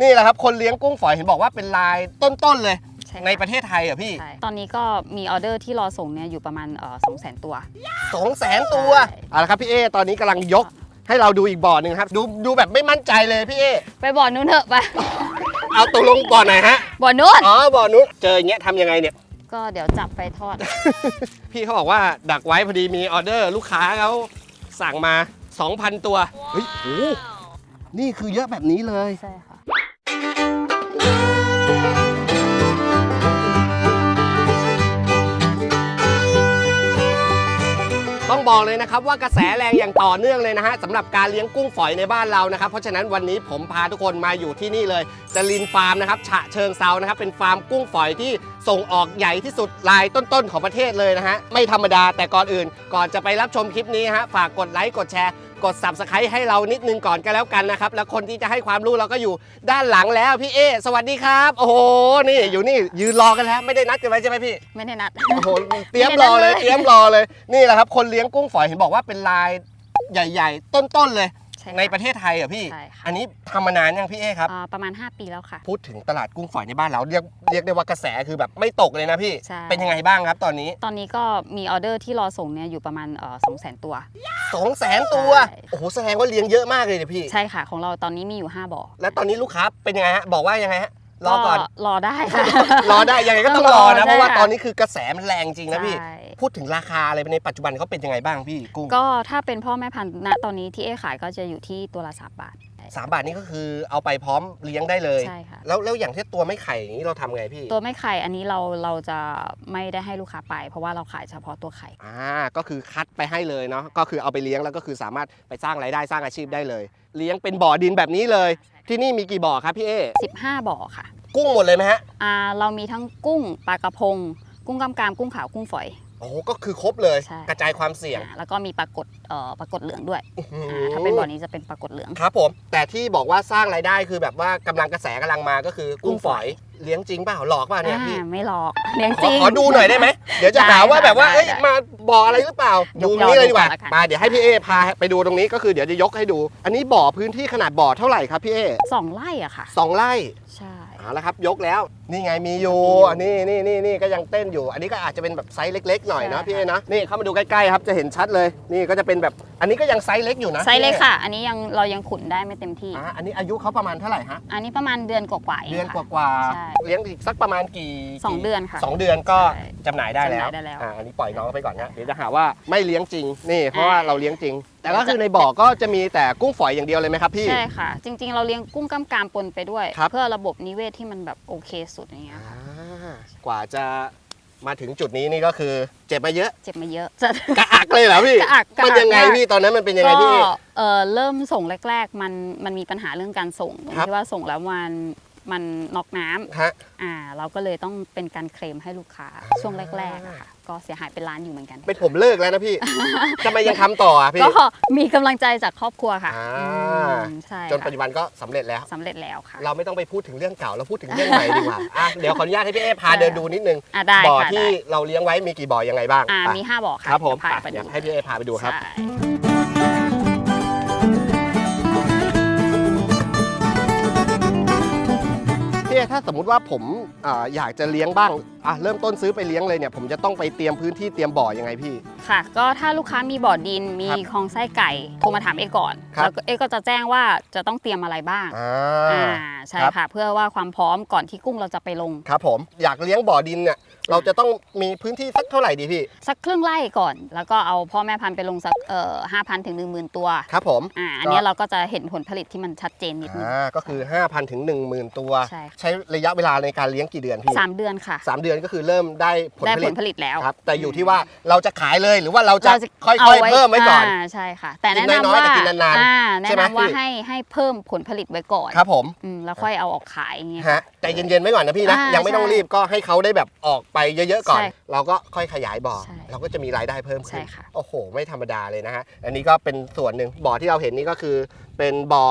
นี่แหละครับคนเลี้ยงกุ้งฝอยเห็นบอกว่าเป็นรายต้นๆเลยใช่ค่ในประเทศไทยเหรอพี่ใช่ตอนนี้ก็มีออเดอร์ที่รอส่งเนี่ยอยู่ประมาณสองแสนตัว สองแสนตัวใช่ เอาละครับพี่เอตอนนี้กำลังยกให้เราดูอีกบ่อหนึ่งครับ ดูดูแบบไม่มั่นใจเลยพี่เอไปบ่อนู้นเถอะไป เอาตกลงบ่อไหนฮะบ่อนู้น อ๋อบ่อนู้นเจออย่างเงี้ยทำยังไงเนี่ย ก็เดี๋ยวจับไปทอด พี่เขาบอกว่าดักไว้พอดีมีออเดอร์ลูกค้าเขาสั่งมา 2,000 ตัว เฮ้ยโหนี่คือเยอะแบบนี้เลย ใช่ค่ะ ต้องบอกเลยนะครับว่ากระแสแรงอย่างต่อเนื่องเลยนะฮะสำหรับการเลี้ยงกุ้งฝอยในบ้านเรานะครับ เพราะฉะนั้นวันนี้ผมพาทุกคนมาอยู่ที่นี่เลยจรินฟาร์มนะครับฉะเชิงเซานะครับเป็นฟาร์มกุ้งฝอยที่ส่งออกใหญ่ที่สุดรายต้นๆของประเทศเลยนะฮะไม่ธรรมดาแต่ก่อนอื่น ก่อนจะไปรับชมคลิปนี้ฮะฝากกดไลค์กดแชร์ กด subscribe ให้เรานิดนึงก่อนก็แล้วกันนะครับ แล้วคนที่จะให้ความรู้เราก็อยู่ด้านหลังแล้วพี่เอ สวัสดีครับ โอ้โห นี่อยู่นี่ยืนรอกันแล้ว ไม่ได้นัดกันไว้ใช่ไหมพี่ ไม่ได้นัด โอ้โห เตรียมรอเลย เตรียมรอเลย นี่แหละครับ คนเลี้ยงกุ้งฝอยเห็นบอกว่าเป็นรายใหญ่ ๆ ต้นๆเลย ใช่ในค่ะประเทศไทยเหรอพี่ ใช่ค่ะ อันนี้ทำมานานยังพี่เอครับ อ่าประมาณ 5 ปีแล้วค่ะ พูดถึงตลาดกุ้งฝอยในบ้านเราเรียกเรียกได้ว่ากระแสคือแบบไม่ตกเลยนะพี่ ใช่ เป็นยังไงบ้างครับตอนนี้ตอนนี้ก็มีออเดอร์ที่รอส่งเนี่ยอยู่ประมาณสองแสนตัว2 0 0 0 0 0ตัว ใช่ โอ้โหแสดงว่าเลี้ยงเยอะมากเลยเนี่ยพี่ ใช่ค่ะ ของเราตอนนี้มีอยู่ 5บ่อแล้วตอนนี้ลูกค้าเป็นยังไงฮะ บอกว่ายังไงฮะ รอก่อน รอได้ค่ะ รอได้ยังไงก็ต้องรอนะใช่เพราะว่าค่ะตอนนี้คือกระแสมันแรงจริงนะพี่ใช่พูดถึงราคาอะไรในปัจจุบันเขาเป็นยังไงบ้างพี่กุ้งก็ถ้าเป็นพ่อแม่พันธุ์ณตอนนี้ที่เอขายก็จะอยู่ที่ตัวละสามบาทสามบาทนี่ก็คือเอาไปพร้อมเลี้ยงได้เลยใช่ค่ะ แล้วแล้วอย่างที่ตัวไม่ไข่อย่างนี้เราทำไงพี่ตัวไม่ไข่อันนี้เราเราจะไม่ได้ให้ลูกค้าไป เพราะว่าเราขายเฉพาะตัวไข่ อ่าก็คือคัดไปให้เลยเนาะก็คือเอาไปเลี้ยงแล้วก็คือสามารถไปสร้างรายได้สร้างอาชีพได้เลย เลี้ยงเป็นบ่อดินแบบนี้เลย ที่นี่มีกี่บ่อครับพี่เอ15 บ่อค่ะกุ้งหมดเลยไหมฮะ อ่าเรามีทั้งกุ้งปลากระพง กุ้งกำกามกุ้งขาวกุ้งฝอย โอ้โหก็คือครบเลยใช่ กระจายความเสี่ยง อ่าแล้วก็มีปลากดเอ่อปลากดเหลืองด้วยอื้อหืออ่าถ้าเป็นบ่อนี้จะเป็นปลากดเหลือง ครับผม แต่ที่บอกว่าสร้างรายได้คือแบบว่ากำลังกระแสกำลังมาก็คือกุ้งฝอยเลี้ยงจริงเปล่าหลอกเปล่าเนี่ยพี่อ่าไม่หลอกเลี้ยงขจอริง ขอดูหน่อยได้ไหม เดี๋ยวจะได้หาว่าแบบว่าได้เอ้ยได้มาบอกอะไรหรือเปล่า ยดูกยอนี้เลยดีกว่าดูก่อนละกัน มาเดี๋ยวให้พี่เอพาไปดูตรงนี้ก็คือเดี๋ยวจะยกให้ดู อันนี้บ่อพื้นที่ขนาดบ่อเท่าไหร่ครับพี่เอสองไร่อะค่ะ สองไร่ใช่ เอาละครับยกแล้วนี่ไงมีอยู่มีอยู่อันนี้นี่นี่นี่ก็ยังเต้นอยู่ อันนี้ก็อาจจะเป็นแบบไซส์เล็กๆหน่อยเนาะใช่พี่เอนะนี่เข้ามาดูใกล้ๆครับจะเห็นชัดเลย นี่ก็จะเป็นแบบอันนี้ก็ยังไซส์เล็กอยู่นะไซส์เล็กพี่อค่ะ อันนี้ยังเรายังขุนได้ไม่เต็มที่ อ่าอันนี้อายุเขาประมาณเท่าไหร่ฮะ อันนี้ประมาณเดือนกว่าๆเองเดือนค่ะกว่าใช่ๆเลี้ยงอีกสักประมาณกี่สองเดือนค่ะสองเดือนก็ใช่จำหน่ายได้แล้วจำหน่ายได้แล้วอ่าอันนี้ปล่อยน้องไปก่อนนะเดี๋ยวจะหาว่าไม่เลี้ยงจริงนี่เพราะว่าอ่า เราเลี้ยงจริง แต่ก็คือในบ่อก็จะมีแต่กุ้งฝอยอย่างเดียวเลยไหมครับพี่ ใช่ค่ะ จริงๆ เราเลี้ยงกุ้งกล้ามกรามปนไปด้วย ครับ เพื่อระบบนิเวศที่มันแบบโอเคสุดอย่างเงี้ยอ่าค่ะกว่าจะมาถึงจุดนี้นี่ก็คือ เจ็บมาเยอะ เจ็บมาเยอะจะ กระอักเลยเหรอพี่ กระอักกระอักมันยังไงมาก พี่ตอนนั้นมันเป็นยังไงก็พี่ เออเริ่มส่งแรก ๆ มันมันมีปัญหาเรื่องการส่งตรงครับ ที่ว่าส่งแล้วมันมันน็อกน้ำฮะ อ่า เราก็เลยต้องเป็นการเคลมให้ลูกค้าช่วงแรกๆอะค่ะ ก็เสียหายเป็นล้านอยู่เหมือนกันเป็นผมเลิกแล้วนะพี่ ทำไมยังทำต่ออะพี่ก็มีกำลังใจจากครอบครัวค่ะอ่าอืมใช่จนปัจจุบันก็สำเร็จแล้ว สำเร็จแล้วค่ะ เราไม่ต้องไปพูดถึงเรื่องเก่าเราพูดถึงเรื่องใหม่ดีกว่าอะเดี๋ยวขออนุญาตให้พี่เอพาได้เดินดูนิดนึงอ่าได้บ่อค่ะที่ได้เราเลี้ยงไว้มีกี่บ่อยังไงบ้างอ่าไปมีห้าบ่อค่ะครับผมเดี๋ยวพาไปไปเดี๋ยวดูให้พี่เอพาไปดูครับ ใช่พี่เอถ้าสมมุติว่าผมอ่าอยากจะเลี้ยงบ้าง อะเริ่มต้นซื้อไปเลี้ยงเลยเนี่ยผมจะต้องไปเตรียมพื้นที่เตรียมบ่อยังไงพี่ ค่ะ ก็ถ้าลูกค้ามีบ่อดินมีครับคลองไส้ไก่โทรมาถามเอก่อนครับ แล้วก็เอก็จะแจ้งว่าจะต้องเตรียมอะไรบ้างอ่าอ่าใช่ครับ ค่ะ เพื่อว่าความพร้อมก่อนที่กุ้งเราจะไปลง ครับผมอยากเลี้ยงบ่อดินเนี่ยเราจะต้องมีพื้นที่สักเท่าไหร่ดีพี่ สักครึ่งไร่ก่อน แล้วก็เอาพ่อแม่พันธุ์ไปลงสักเอ่อห้าพันถึงหนึ่งหมื่นตัวครับผม อ่าอันเนี้ยเราก็จะเห็นผลผลิตที่มันชัดเจนนิดนึง อ่าก็คือ 5,000 ถึง 10,000 ตัว ใช่ค่ะ ใช้ระยะเวลาในการเลี้ยงกี่เดือนพี่สามเดือนค่ะ สามเดือนก็คือเริ่มได้ผลได้ผผลิลตผลิตแล้วครับแต่อยู่ที่ว่าเราจะขายเลยหรือว่าเราจะเราจะค่อาอยๆเพิ่มไว้ก่อนาใช่ค่ะ แต่กิแนะนนำน้อยๆว่าแต่กินนานๆอ่าใช่แนะไหมนำว่าพี่ให้ให้เพิ่มผลผลิตไว้ก่อนครับผมอืมแล้วค่อยเอาออกขายอย่างเงี้ยฮะใจเย็นๆไว้ก่อนนะพี่นะอ่ายังไม่ต้องใช่รีบก็ให้เขาได้แบบออกไปเยอะๆก่อนใช่เราก็ค่อยขยายบ่อใช่เราก็จะมีรายได้เพิ่มใช่ขึ้นค่ะโอ้โห ไม่ธรรมดาเลยนะฮะอันนี้ก็เป็นส่วนหนึ่งบ่อที่เราเห็นนี่ก็คือเป็นบ่อ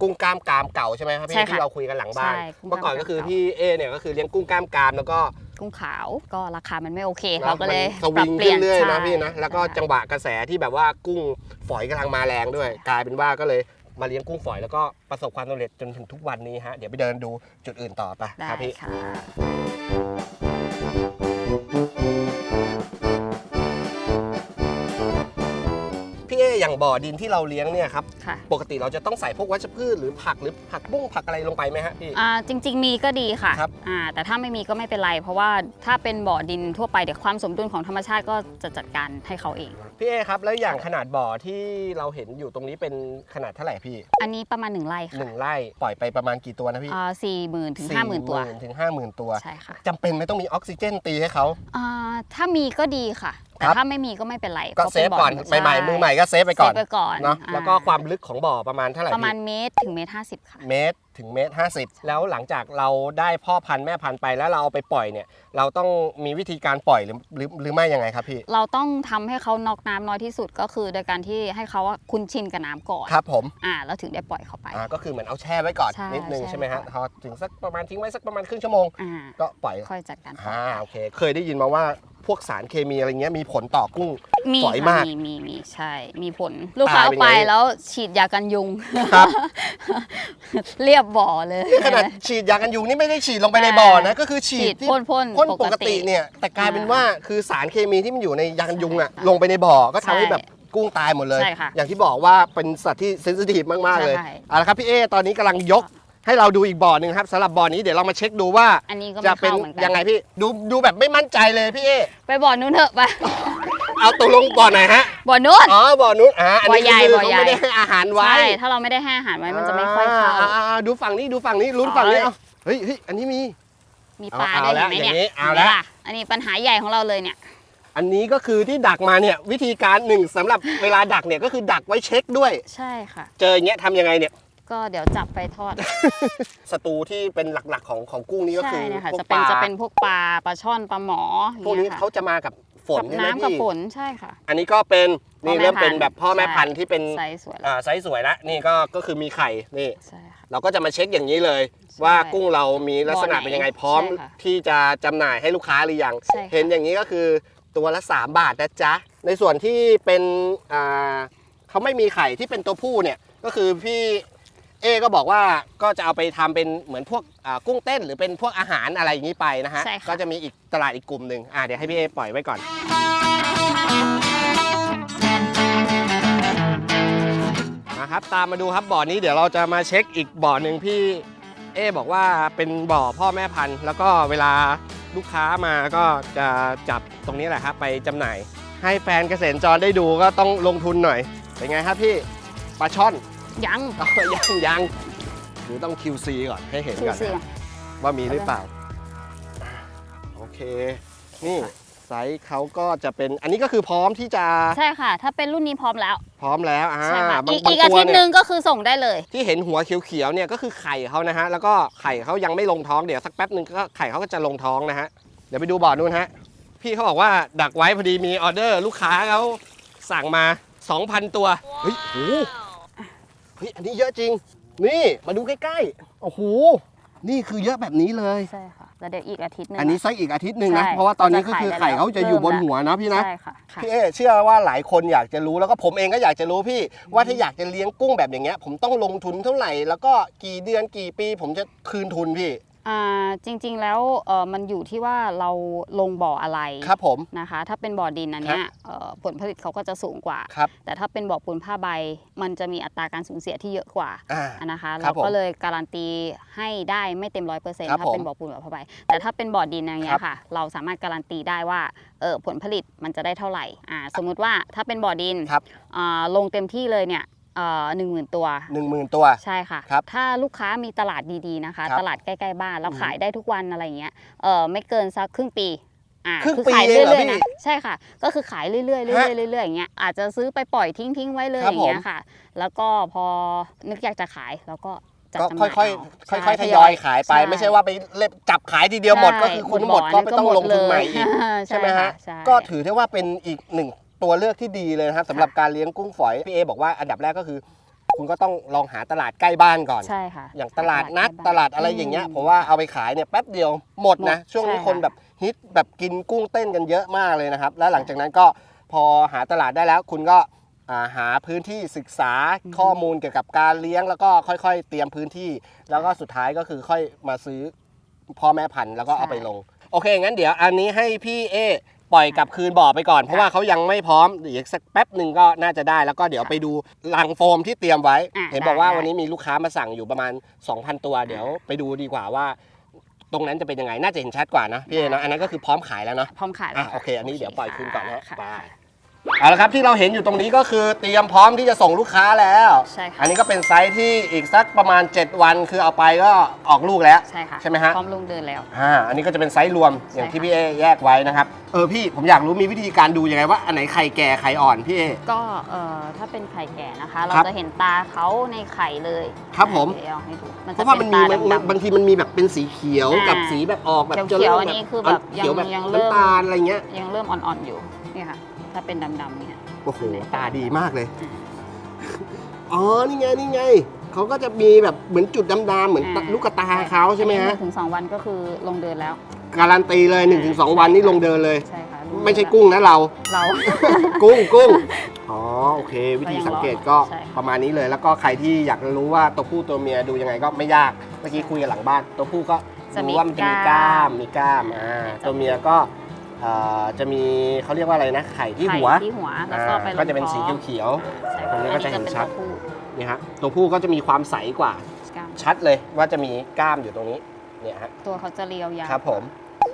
กุ้งกล้ามกรามเก่าใช่ไหมครับใช่พี่ค่ะที่เราคุยกันหลังบ้านใช่กุ้งกล้าม เมื่อก่อนก็คือเก่าพี่เอเนี่ยก็คือเลี้ยงกุ้งกล้ามกรามแล้วก็กุ้งขาวก็ราคามันไม่โอเคแล้วเราก็เลยมันสปรัวิบงเปลี่ขึ้ยนนเรื่อยนะใช่พี่นะแล้วก็ใช่จังหวะกระแสที่แบบว่ากุ้งฝอยกำลังมาแรงด้วย กลายเป็นว่าก็เลยมาเลี้ยงกุ้งฝอยแล้วก็ประสบความสำเร็จจนถึงทุกวันนี้ฮะเดี๋ยวไปเดินดูจุดอื่นต่อไปได้ครับพี่ ค่ะ พี่เออย่างบ่อดินที่เราเลี้ยงเนี่ยครับค่ะปกติเราจะต้องใส่พวกวัชพืชหรือผักหรือผักบุ้งผักอะไรลงไปไหมฮะพี่ อ่าจริง ๆ มีก็ดีค่ะครับ อ่าแต่ถ้าไม่มีก็ไม่เป็นไร เพราะว่าถ้าเป็นบ่อดินทั่วไปเดี๋ยวความสมดุลของธรรมชาติก็จะจัดการให้เขาเอง พี่เอครับแล้วอย่างขนาดบ่อที่เราเห็นอยู่ตรงนี้เป็นขนาดเท่าไหร่พี่อันนี้ประมาณหนึ่งไร่หค่ะนึ่งไร่ปล่อยไปประมาณกี่ตัวนะพี่อ่าสี่หมื่นถึงห้าหมื่นตัว 40,000ถึงห้าหมื่นตัวใช่ค่ะจำเป็นไหไม่ต้องมีออกซิเจนตีให้เขา อ่าถ้ามีก็ดีค่ะแต่ครับถ้าไม่มีก็ไม่เป็นไรก็พราะเซป็ฟก่อนบ่ใหม่ๆมือใหม่ก็เซฟไปก่อนเซฟไปก่อนเนาะอ่าแล้วก็ความลึกของบ่อประมาณเท่าไหร่ประมาณพี่เมตรถึงเมตรห้าสิบค่ะเมตร ถึงเมตรห้าสิบแล้วหลังจากเราได้พ่อพันธุ์แม่พันธุ์ไปแล้วเราเอาไปปล่อยเนี่ย เราต้องมีวิธีการปล่อยหรือหรือหรือไม่ยังไงครับพี่ เราต้องทำให้เขานอกน้ำน้อยที่สุดก็คือ โดยการที่ให้เขาอะคุ้นชินกับน้ำก่อนครับผม อ่าแล้วถึงได้ปล่อยเขาไป อ่าก็คือเหมือนเอาแช่ไว้ก่อนใช่นิดนึงแช่ใช่ไหมฮะไว้พก่ออนถึงสักประมาณทิ้งไว้สักประมาณครึ่งชั่วโมง อ่าก็ปล่อยค่อยจัดการปล่อยอ่าโอเค เคยได้ยินมาว่าพวกสารเคมีอะไรเงี้ยมีผลต่อกุ้ง มีฝอยค่ะมากมีมีมีใช่ มีผล ลูกค้าตายเอาเป็นไปไงแล้วฉีดยากันยุง ครับ เรียบบ่อเลย นี่ขนาดฉีดยากันยุงนี่ไม่ได้ฉีดลงไปในบ่อนะ ก็คือฉีฉีดดที่พ่นพ่นพ่นปกติเนี่ย แต่กลายเป็นว่าคือสารเคมีที่มันอยู่ในยากันยุงอะลงไปในบ่อก็ทำให้แบบกุ้งตายหมดเลยใช่ค่ะอย่างที่บอกว่าเป็นสัตว์ที่เซนซิทีฟมาก ๆ เลยใช่เอาละครับพี่เอตอนนี้กำลังยกให้เราดูอีกบ่อหนึ่งครับสำหรับบ่อนี้เดี๋ยวเรามาเช็คดูว่าอันนี้ก็จะไม่เป็นเข้าเหมือนกัยังไงพี่ดูดูแบบไม่มั่นใจเลยพี่เอไปบ่อนู้นเถอะไป เอาตกลงบ่อไหนฮะ บ่อนู้น อ๋อ บ่อนู้นอ่าอันนี้บ่อใหญ่คือบ่อเขาใหญ่ ไม่ได้ให้อาหารไว้ใช่ ถ้าเราไม่ได้ให้อาหารไว้มันจะไม่ค่อยเข้า อ่อ่อ่ดูฝั่งนี้ดูฝั่งนี้ลุ้นฝั่งนี้เอา เอาเฮ้ยเฮ้ยอันนี้มี มีปลาเอาด้วยเอาเห็นไหมแล้วอย่างนี้เนี่ยเอาห็นไหมแล้วล่ะอันนี้ปัญหาใหญ่ของเราเลยเนี่ย อันนี้ก็คือที่ดักมาเนี่ยวิธีการหนึ่งสำหรับเวลาดักเนี่ยก็คือดักไว้เช็คด้วย ใช่ค่ะ เจออย่างเงี้ยทำยังไงเนี่ยก็เดี๋ยวจับไปทอด ศัตรูที่เป็นหลักๆของของกุ้งนี่ก็ใช่คือเนี่ยค่ะ พวกจะเป็นปลาจะเป็นพวกปลาปลาช่อนปลาหมอพวกนี้อย่งงี้ยค่ะเขาจะมากับ ฝนกับใช่ไหมน้ำกับพี่ฝนใช่ค่ะ อันนี้ก็เป็นนี่พ่อแม่เริ่มเป็นพันธุ์แบบพ่อแม่ใช่พันธุ์ที่เป็นไซส์สวยแล้วอ่าไซส์สวยแล้วนี่ก็ก็คือมีไข่นี่ ใช่ค่ะ เราก็จะมาเช็คอย่างนี้เลยว่ากุ้งเรามีลักษณะเป็นยังไงพร้อม ใช่ค่ะที่จะจำหน่ายให้ลูกค้าหรือยัง ใช่ค่ะ เห็นอย่างนี้ก็คือตัวละ 3 บาทนะจ๊ะ ในส่วนที่เป็นอ่าเขาไม่มีไข่ที่เป็นตัวผู้เนี่ยก็คือพี่ เอก็บอกว่าก็จะเอาไปทำเป็นเหมือนพวกอ่ากุ้งเต้นหรือเป็นพวกอาหารอะไรอย่างนี้ไปนะฮะใช่ค่ะก็จะมีอีกตลาดอีกกลุ่มหนึ่งอ่าเดี๋ยวให้พี่เอปล่อยไว้ก่อน นะครับตามมาดูครับบ่อนี้เดี๋ยวเราจะมาเช็คอีกบ่อหนึ่งพี่เอบอกว่าเป็นบ่อพ่อแม่พันธุ์ แล้วก็เวลาลูกค้ามาก็จะจับตรงนี้แหละครับไปจำหน่าย ให้แฟนเกษตรจรได้ดูก็ต้องลงทุนหน่อย เป็นไงครับพี่ปลาช่อน ยัง อ๋อยังยังหรือต้อง QC ก่อนให้เห็นคือก่อนเสียงนะว่ามีหรือเปล่าอ่า โอเค นี่ไซส์เขาก็จะเป็น อันนี้ก็คือพร้อมที่จะใช่ค่ะ ถ้าเป็นรุ่นนี้พร้อมแล้วพร้อมแล้วอ่าใช่ค่ะบางอีกบางอีกอาตัวทิตย์หเนี่ยนึ่งก็คือส่งได้เลย ที่เห็นหัวเขียวๆเนี่ยก็คือไข่เขานะฮะ แล้วก็ไข่เขายังไม่ลงท้องเดี๋ยวสักแป๊บหนึ่งก็ไข่เขาก็จะลงท้องนะฮะ เดี๋ยวไปดูบ่อนู้นฮะ พี่เขาบอกว่าดักไว้พอดีมีออเดอร์ลูกค้าเขาสั่งมา 2,000 ตัว เฮ้ยโหเฮ้ยอันนี้เยอะจริง นี่มาดูใกล้ๆโอ้โหนี่คือเยอะแบบนี้เลย ใช่ค่ะแล้วเดี๋ยวอีกอาทิตย์หนึง อันนี้ไซส์อีกอาทิตย์หนึ่งนะ ใช่เพราะว่าตอนนี้ก็คือไข่เขาจะอยู่บนเริ่มแล้วหัวนะพี่นะ ใช่ค่ะค่ะ พี่เอเชื่อว่าหลายคนอยากจะรู้แล้วก็ผมเองก็อยากจะรู้พี่ ว่าถ้าอยากจะเลี้ยงกุ้งแบบอย่างเงี้ย ผมต้องลงทุนเท่าไหร่ แล้วก็กี่เดือนกี่ปี ผมจะคืนทุนพี่อ่า จริงๆแล้วเออมันอยู่ที่ว่าเราลงบ่ออะไรครับผมนะคะ ถ้าเป็นบ่อดินอันเนี้ยเอ่อผลผลิตเขาก็จะสูงกว่าครับแต่ถ้าเป็นบ่อปูนผ้าใบ มันจะมีอัตราการสูญเสียที่เยอะกว่าอ่านะคะครัเราบผมก็เลยการันตีให้ได้ไม่เต็มร้อยเปอร์เซ็นต์ครับถ้าเป็นผมบ่อปูนบ่อผ้าใบ แต่ถ้าเป็นบ่อดินอย่างเงี้ครัยบค่ะ เราสามารถการันตีได้ว่าเออผลผลิตมันจะได้เท่าไหร่อ่าสมมุติว่าถ้าเป็นบ่อดินครับอ่าลงเต็มที่เลยเนี่ย หนึ่งหมื่นตัวหนึ่งหมื่นตัว ใช่ค่ะ ครับถ้าลูกค้ามีตลาดดีๆนะคะ ครับตลาดใกล้ๆบ้านเราอืมขายได้ทุกวันอะไรเงี้ยเออไม่เกินสักครึ่งปีอ่าครึ่งคือปีขายเองเรื่เหรออยพี่ๆนะใช่ค่ะ ก็คือขายเรื่อยๆเรื่อยๆเรื่อยๆอย่างเงี้ยอาจจะซื้อไปปล่อยทิ้งๆไว้เลยครัอบย่างเงี้ผมยค่ะ แล้วก็พอนึกอยากจะขายเราก็จัดก็จำหน่ายค่อยเอาๆค่อย ๆทใช่ยอยขายไป ใช่ ไม่ใช่ว่าไปเล็บจับขายทีเดียวหมดใช่ก็คือคุณหมดก็ไม่ต้องลงทุนใหม่อีก ใช่ไหมฮะ ใช่ก็ถือได้ว่าเป็นอีกหนึ่ง ตัวเลือกที่ดีเลยนะครับสำหรับการเลี้ยงกุ้งฝอยพี่เอบอกว่าอันดับแรกก็คือ คุณก็ต้องลองหาตลาดใกล้บ้านก่อน ใช่ค่ะอย่างตลาดนัดใกตบ้นลาดอะไรอย่างเงี้ยมผมว่าเอาไปขายเนี่ยแป๊บเดียวหมดนะหมดช่วงนี้ใช่คนค่ะแบบฮิตแบบกินกุ้งเต้นกันเยอะมากเลยนะครับ แล้วหลังจากนั้นก็พอหาตลาดได้แล้ว คุณก็อ่าหาพื้นที่ศึกษาข้อมูลเกี่ยวกับการเลี้ยงแล้วก็ค่อยๆ เตรียมพื้นที่ แล้วก็สุดท้ายก็คือค่อยมาซื้อพ่อแม่พันธุ์แล้วก็เอาไปลง โอเคงั้นเดี๋ยวอันนี้ให้พี่เอ ปล่อยกลับคืนบ่อไปก่อน เพราะว่าเขายังไม่พร้อมเดี๋ยวอีกสักแป๊บหนึ่งก็น่าจะได้ แล้วก็เดี๋ยวไปดูลังโฟมที่เตรียมไว้ อะเห็นบอกว่าได้ วันนี้มีลูกค้ามาสั่งอยู่ประมาณ 2,000 ตัวเดี๋ยวไปดูดีกว่าว่า ตรงนั้นจะเป็นยังไงน่าจะเห็นชัดกว่านะพี่เอเนาะอันนั้นก็คือพร้อมขายแล้วเนาะพร้อมขายแล้อะวโอเค อันนี้เดี๋ยวปล่อยคืนก่อนนะค่ไป เอาละครับที่เราเห็นอยู่ตรงนี้ก็คือเตรียมพร้อมที่จะส่งลูกค้าแล้ว ใช่ค่ะอันนี้ก็เป็นไซส์ที่อีกสักประมาณ 7 วัน คือเอาไปก็ออกลูกแล้วใช่ค่ะใช่ไหมฮะพร้อมลงเดินแล้วอ่าอันนี้ก็จะเป็นไซส์รวมอย่างใช่ที่ค่ะพี่เอแยกไว้นะครับเออพี่ผมอยากรู้มีวิธีการดูยังไงว่าอันไหนไข่แก่ไข่อ่อนพี่เอ ก็เอ่อถ้าเป็นไข่แก่นะคะ เราครับจะเห็นตาเขาในไข่เลยครับผมเดี๋ยวเอาให้ดูมันเพจะราะว่ามันมีเป็มันตมันดำๆบางทีมันมีแบบเป็นสีเขียวอ่ากักับสีแบบออกแบบเขียวๆจอันนี้คือแบบเขียวแบบยังยังเริ่มน้ำตาลอะไรเงี้ยยังเริ่มอ่อนๆอยู่นี่ค่ะ ถ้าเป็นดำๆเนี่ย โอ้โห ตาดีมากเลย อ๋อ นี่ไง นี่ไง เขาก็จะมีแบบเหมือนจุดดำๆเหมือนอ่า ลูกกระตาเขาใช่ไหมอันฮะนี้นึ่งถึงสองวันก็คือลงเดินแล้ว การันตีเลย 1-2 วันนี่ลงเดินเลย ใช่ค่ะลงเดินไม่ใช่แล้วกุ้งนะเรา เรา กุ้งกุ้งอ๋อ โอเค วิธีสังเกตก็ใช่ค่ะ ประมาณนี้เลย แล้วก็ใครที่อยากรู้ว่าตัวผู้ตัวเมียดูยังไงก็ไม่ยาก เมื่อกี้คุยกันหลังบ้าน ตัวผู้ก็จะมีรู้ว่ามันจะมีกล้าม มีกล้าม อ่า ตัวเมียก็เอ่อจะมีเขาเรียกว่าอะไรนะ ไข่ที่หัวไข่ที่หัวแล้วก็ไปลงอ่าก็จะเป็นสีท้องเขียว ใช่ตรงนี้ก็จะเห็นชัด อัตัวผู้ๆนี่ฮะตัวผู้ก็จะมีความใสกว่ากล้ามชัดเลยว่าจะมีกล้ามอยู่ตรงนี้เนี่ยฮะตัวเขาจะเรียวยาวครับผม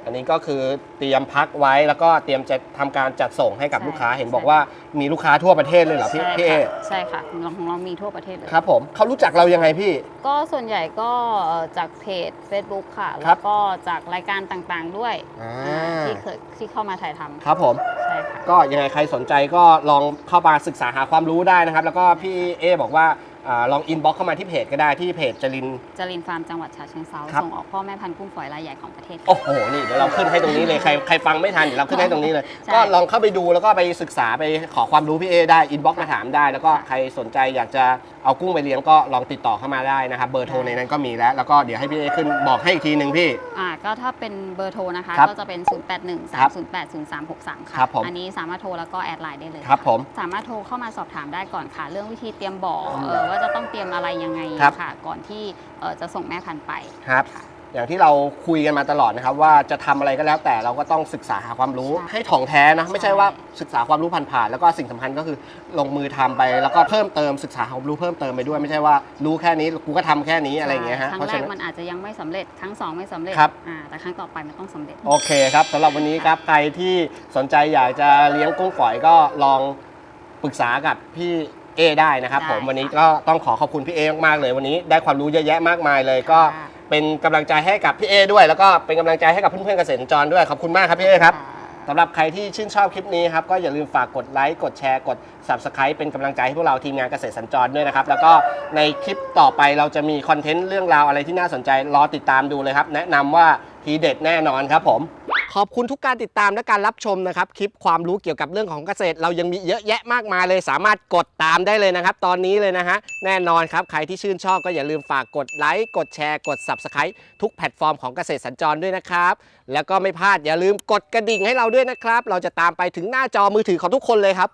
อันนี้ก็คือเตรียมพักไว้แล้วก็เตรียมจะทำการจัดส่งให้กับใช่ลูกค้าเห็นใช่บอกว่ามีลูกค้าทั่วประเทศเลยเหรอพี่ใช่พี่เอค่ะใช่ค่ะของเราของเรามีทั่วประเทศเลย ครับผมเขารู้จักเรายังไงพี่ ก็ส่วนใหญ่ก็เอ่อจากเพจ Facebook ค่ะ ครัแล้บ วก็จากรายการต่างๆด้วยอ่าที่เคยที่เข้ามาถ่ายทำครับผม ใช่ค่ะ ก็ยังไงใครสนใจก็ลองเข้ามาศึกษาหาความรู้ได้นะครับ แล้วก็พี่เอบอกว่า อาลองอินบ็อกเข้ามาที่เพจก็ได้ที่เพจจริน จรินฟาร์มจังหวัดฉะเชิงเซาครับ ส่งออกพ่อแม่พันธุ์กุ้งฝอยรายใหญ่ของประเทศโอ้โห นี่เดี๋ยวเราขึ้นให้ตรงนี้เลย ใครใครฟังไม่ทันเดี๋ยวเราขึ้นให้ตรงนี้เลย ใช่ก็ลองเข้าไปดูแล้วก็ไปศึกษาไปขอความรู้พี่เอได้ อินบ็อกมาถามได้ แล้วก็ใครสนใจอยากจะเอากุ้งไปเลี้ยงก็ลองติดต่อเข้ามาได้นะครับ เบอร์โทรในนั้นก็มีแล้ว แล้วก็เดี๋ยวให้พี่เอขึ้นบอกให้อีกทีหนึ่งพี่ อ่าก็ถ้าเป็นเบอร์โทรนะคะ ครับก็จะเป็น 0 8 1ครับ3 0 8 0 3 6 3 ค่ะ ครับผมอันนี้สามารถโทรแล้วก็แอดไลน์ได้เลยครับผมสามารถโทรเข้ามาสอบถามได้ก่อนค่ะ เรื่องวิธีเตรียมบ่อเออว่าจะต้องเตรียมอะไรยังไงครับ ค่ะ ก่อนที่เอ่อจะส่งแม่พันธุ์ไป ครับ ค่ะอย่างที่เราคุยกันมาตลอดนะครับ ว่าจะทำอะไรก็แล้วแต่เราก็ต้องศึกษาหาความรู้ใช่ให้ถ่องแท้นะ ไม่ใช่ใช่ ว่าศึกษาความรู้ผ่านๆแล้วก็สิ่งสำคัญก็คือลงมือทำไปแล้วก็เพิ่มเติมศึกษาความรู้เพิ่มเติมไปด้วยไม่ใช่ว่ารู้แค่นี้กูก็ทำแค่นี้อะไรอย่างเงี้ยฮะครั้เพงราะแรฉะกนั้นมันอาจจะยังไม่สำเร็จครั้งสองไม่สำเร็จครับ อ่าแต่ครั้งต่อไปมันต้องสำเร็จ โอเคครับสำหรับวันนี้ครับใครที่สนใจอยากจะเลี้ยงกุ้งฝอยก็ลองปรึกษากับพี่ เอได้นะครับได้ผมวันนี้ค่ะก็ต้องขอขอบคุณพี่เอมากๆเลย วันนี้ได้ความรู้เยอะแยะมากมายเลย ก็ค่ะ เป็นกำลังใจให้กับพี่เอด้วย แล้วก็เป็นกำลังใจให้กับเพื่อนๆเกษตรจรด้วยขอบคุณมากครับพี่เอครับ สำหรับใครที่ชื่นชอบคลิปนี้ครับ ก็อย่าลืมฝากกดไลค์ กดแชร์ กด Subscribe เป็นกำลังใจให้พวกเราทีมงานเกษตรสัญจรด้วยนะครับ แล้วก็ในคลิปต่อไปเราจะมีคอนเทนต์เรื่องราวอะไรที่น่าสนใจ รอติดตามดูเลยครับ แนะนำว่าทีเด็ดแน่นอนครับผม ขอบคุณทุกการติดตามและการรับชมนะครับ คลิปความรู้เกี่ยวกับเรื่องของเกษตร เรายังมีเยอะแยะมากมายเลย สามารถกดตามได้เลยนะครับ ตอนนี้เลยนะฮะ แน่นอนครับ ใครที่ชื่นชอบก็อย่าลืมฝากกดไลค์ กดแชร์ กด Subscribe ทุกแพลตฟอร์มของเกษตรสัญจรด้วยนะครับ แล้วก็ไม่พลาดอย่าลืมกดกระดิ่งให้เราด้วยนะครับ เราจะตามไปถึงหน้าจอมือถือของทุกคนเลยครับ